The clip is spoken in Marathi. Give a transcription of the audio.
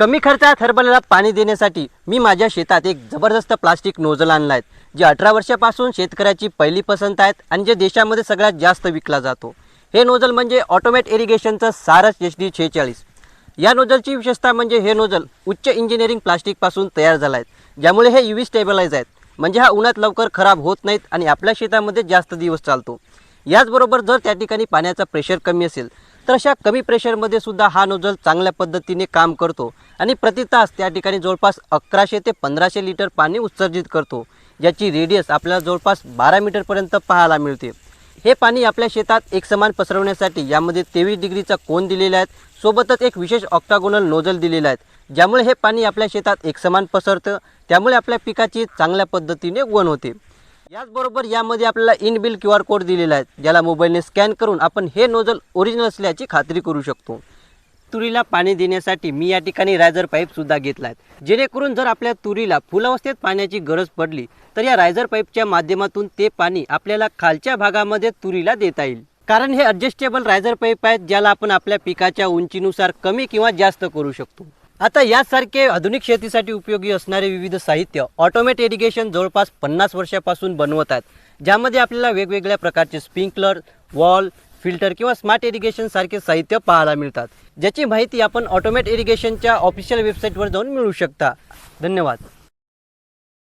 कमी खर्चात हर्बलला पाणी देण्यासाठी मी माझ्या शेतात एक जबरदस्त प्लास्टिक नोजल आणला आहे जे अठरा वर्षापासून शेतकऱ्याची पहिली पसंत आहेत आणि जे देशामध्ये सगळ्यात जास्त विकला जातो. हे नोझल म्हणजे ऑटोमॅट इरिगेशनचं सारस एच डी छेचाळीस. या नोजलची विशेषता म्हणजे हे नोजल उच्च इंजिनिअरिंग प्लास्टिकपासून तयार झाला आहे ज्यामुळे हे यू स्टेबलाइज आहेत. म्हणजे हा उन्हात लवकर खराब होत नाहीत आणि आपल्या शेतामध्ये जास्त दिवस चालतो. याचबरोबर जर त्या ठिकाणी पाण्याचा प्रेशर कमी असेल तर अशा कमी प्रेशरमध्ये सुद्धा हा नोझल चांगल्या पद्धतीने काम करतो आणि प्रति तास त्या ठिकाणी जवळपास अकराशे ते पंधराशे लिटर पाणी उत्सर्जित करतो. ज्याची रेडियस आपल्याला जवळपास बारा मीटरपर्यंत पाहायला मिळते. हे पाणी आपल्या शेतात एकसमान पसरवण्यासाठी यामध्ये तेवीस डिग्रीचा कोन दिलेला आहे सोबतच एक विशेष ऑक्टागोनल नोझल दिलेला आहे ज्यामुळे हे पाणी आपल्या शेतात एकसमान पसरतं. त्यामुळे आपल्या पिकाची चांगल्या पद्धतीने उगवण होते. याचबरोबर यामध्ये आपल्याला इनबिल क्यू आर कोड दिलेला आहे ज्याला मोबाईलने स्कॅन करून आपण हे नोजल ओरिजिनल असल्याची खात्री करू शकतो. तुरीला पाणी देण्यासाठी मी या ठिकाणी रायझर पाईपसुद्धा घेतला आहे. जेणेकरून जर आपल्या तुरीला फुलावस्थेत पाण्याची गरज पडली तर या रायझर पाईपच्या माध्यमातून ते पाणी आपल्याला खालच्या भागामध्ये तुरीला देता येईल. कारण हे ॲडजस्टेबल रायझर पाईप आहेत ज्याला आपण आपल्या पिकाच्या उंचीनुसार कमी किंवा जास्त करू शकतो. आता यासारखे आधुनिक शेतीसाठी उपयोगी असणारे विविध साहित्य ऑटोमॅट इरिगेशन जवळपास पन्नास वर्षापासून बनवत आहेत. ज्यामध्ये आपल्याला वेगवेगळ्या प्रकारचे स्प्रिंकलर वॉल फिल्टर किंवा स्मार्ट इरिगेशन सारखे साहित्य पाहायला मिळतात. ज्याची माहिती आपण ऑटोमॅट इरिगेशनच्या ऑफिशियल वेबसाईटवर जाऊन मिळू शकता. धन्यवाद.